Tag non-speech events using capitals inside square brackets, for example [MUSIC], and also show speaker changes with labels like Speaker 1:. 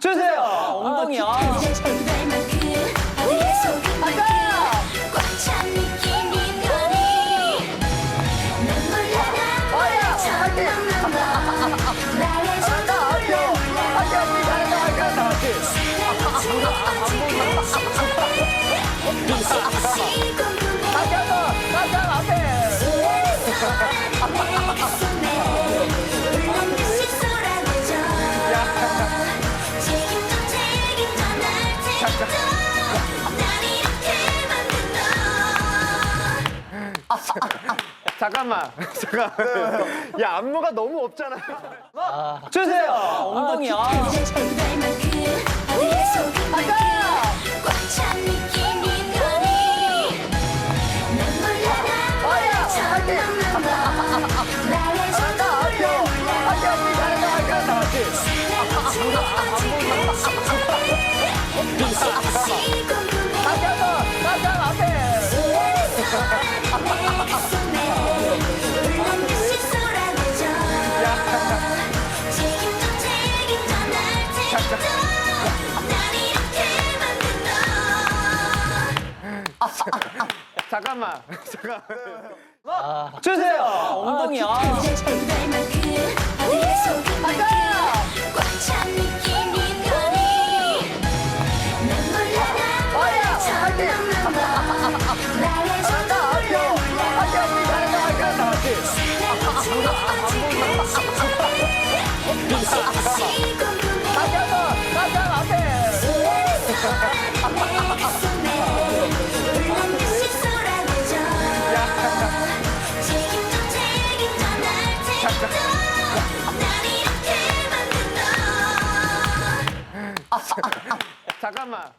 Speaker 1: 주세요. 엉덩이야. 아, 아, 아, [LAUGHS]
Speaker 2: 잠깐만. 잠깐만. 야, 안무가 너무 없잖아. 아.
Speaker 1: 주세요. 아, 엉덩이야. 아, 네.
Speaker 2: 잠깐만. 잠깐만 아, 뭐,
Speaker 1: 주세요. 엉덩이야.
Speaker 2: 아, 잠깐만.